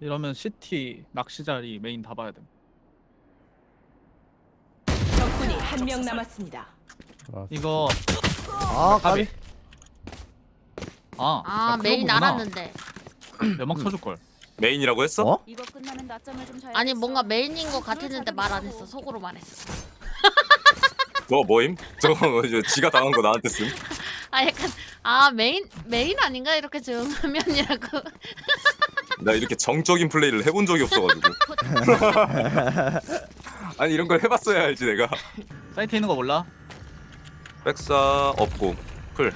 이러면 CT 낚시 자리 메인 다 봐야 돼. 적군이 한 명 남았습니다. 이거 아 까비. 까비 아, 아 야, 메인 그거구나. 알았는데 연막 쳐줄 걸. 메인이라고 했어? 어? 이거 끝나면 낮잠을 좀 자야 아니 뭔가 메인인 거 같았는데 말 안 했어 속으로 말했어 너 뭐임? 저거 이제 지가 당한 거 나한테 쓴. 아 약간 아 메인 메인 아닌가 이렇게 조용하면이라고 나 이렇게 정적인 플레이를 해본 적이 없어가지고. 아니 이런 걸 해봤어야 알지 내가. 사이트 있는 거 몰라? 백사 없고 풀.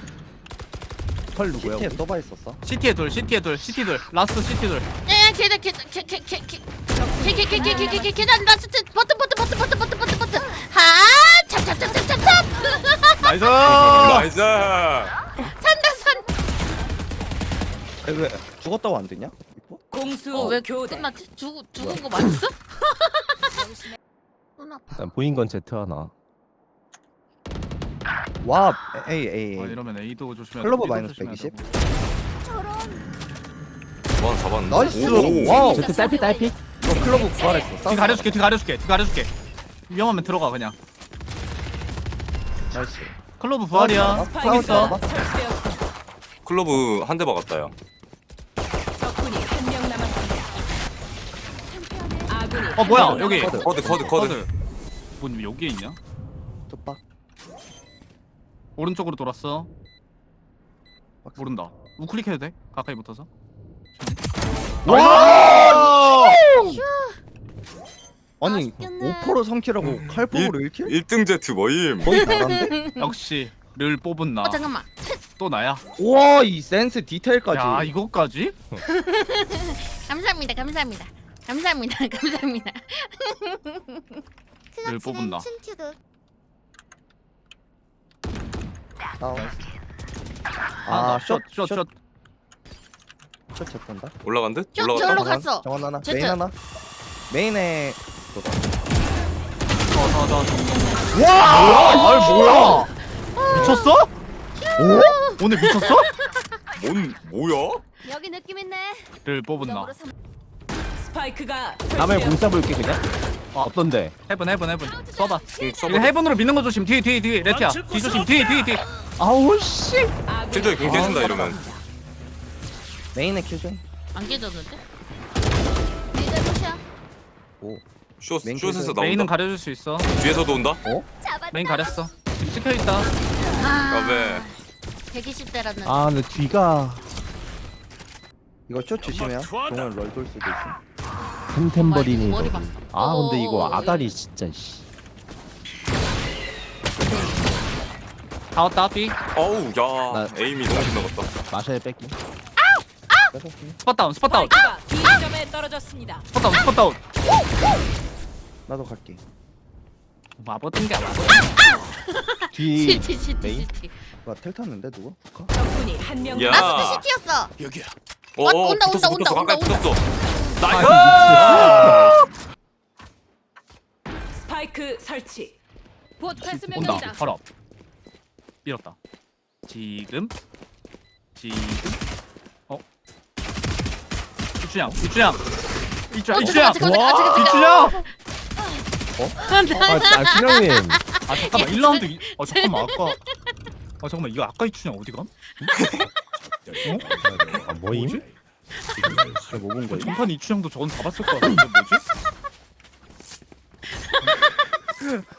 펄 누구야? CT에? 써봐 있었어 CT에 둘, CT에 둘, CT 둘, 라스트 CT 둘. 야야 걔네 걔걔걔걔걔걔걔걔걔걔걔 계단 라스트 버튼 버튼 버튼 버튼 버튼 버튼 버튼 하 찹찹찹찹찹찹 나이스. 나이스. 산다산 아니, 왜 죽었다고 안 되냐? 공수 어 왜 교대. 끝났지 죽 죽은 거 맞았어? 일단 보인 건 Z 하나. 와 에이 에이 아, 에이 이러면 A도 조심해야 클로버 B도 마이너스 조심해야 120. 되고. 와 잡았는데. 나이스 오. 와우 Z 딸피 딸피. 너 클로브 부활했어 뒤 가려줄게, 뒤 가려줄게, 뒤 가려줄게. 위험하면 들어가 그냥. 나이스 클로브 부활이야. 아, 총 싸웠다. 있어. 클로브 한 대 박았다요. 어 뭐야 한명 여기. 커드. 커드 커드 커드. 뭔 여기에 있냐? 뚝박 오른쪽으로 돌았어. 박스. 모른다. 우클릭해도 돼? 가까이 붙어서. 와 아니 맛있겠네. 5%로 3킬하고 칼폭으로 1킬? 1등 제트 뭐임? 거의 나간데? 역시 를 뽑은 나. 어 잠깐만 또 나야. 와이 센스 디테일까지 야 이거까지? 감사합니다 감사합니다 감사합니다 감사합니다 를 뽑은다. 다운 아, 아숏 숏, 숏, 숏. 숏 잡던다 올라간 듯? 저- 올라갔다. 저로 갔어. 정원 하나 제트. 메인 하나 메인에 더. 와! 아, 뭐야? 미쳤어? 오? 오늘 미쳤어? 뭔 뭐야? 여기 느낌 있네. 를 뽑은 나. 스파이크가 다음에 공. 쏴볼게 그냥. 어. 어떤데? 해븐, 해븐, 해븐. 써봐. 응, 이거 써봐. 해븐으로 미는 거 조심. 뒤, 뒤, 뒤. 레티야. 뒤 조심. 뒤, 뒤, 뒤. 아우 씨. 킬조이 공 깨진다 이러면. 메인에 킬줘 안 깨졌는데? 오숏 메인 숏에서 킬조이. 메인은 나온다. 가려줄 수 있어. 뒤에서도 온다. 메인 가렸어. 지금 찍혀 있다. 아 야배. 120대라는 아 근데 뒤가 이거 숏 조심해요 종을 럴돌 수도 있어 템템버리니. 머리 봤어. 아 근데 이거 어어어, 아다리 진짜 씨. 다 왔다, B. 어우 야 나- 에임이 너무 빗나갔다. 마샤에 뺏기. 스팟 다운, 스팟 다운. 스파이크가 B 점에 떨어졌습니다. 스팟 다운, 스팟 다운. 나도 갈게 마법 뜬게 마법. 뒤. 시티 시티 메인? 시티 나텔 탔는데? 북한? 적군이 한 명 야. 남았습니다. 시티였어 어, 어, 어 온다, 붙었어 온다, 붙었어 온다, 가까이 온다, 붙었어. 아, 스파이크 설치. 곧 패스 온다. 명령이다. 바로 앞. 밀었다. 지금. 지금. 어. 이춘향, 이춘향. 이춘향, 어, 이춘향. 잠깐만, 잠깐만, 와, 잠깐만, 이춘향. 아, 아 준영님. 아 잠깐만 1라운드 이... 아 잠깐만 아까 아 잠깐만 이거 아까 이춘향 어디 감? 아 뭐임? 내가 뭐본 거야? 전판 이춘향도 저건 잡았을 거 같은데 뭐지?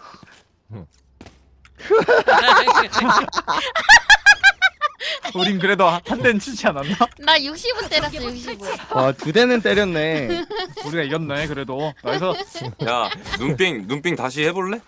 우린 그래도 한 대는 치지 않았나? 나 60은 때렸어 65 아두 대는 때렸네 우리가 이겼네 그래도 그래서 야 눈빙 눈빙 다시 해볼래?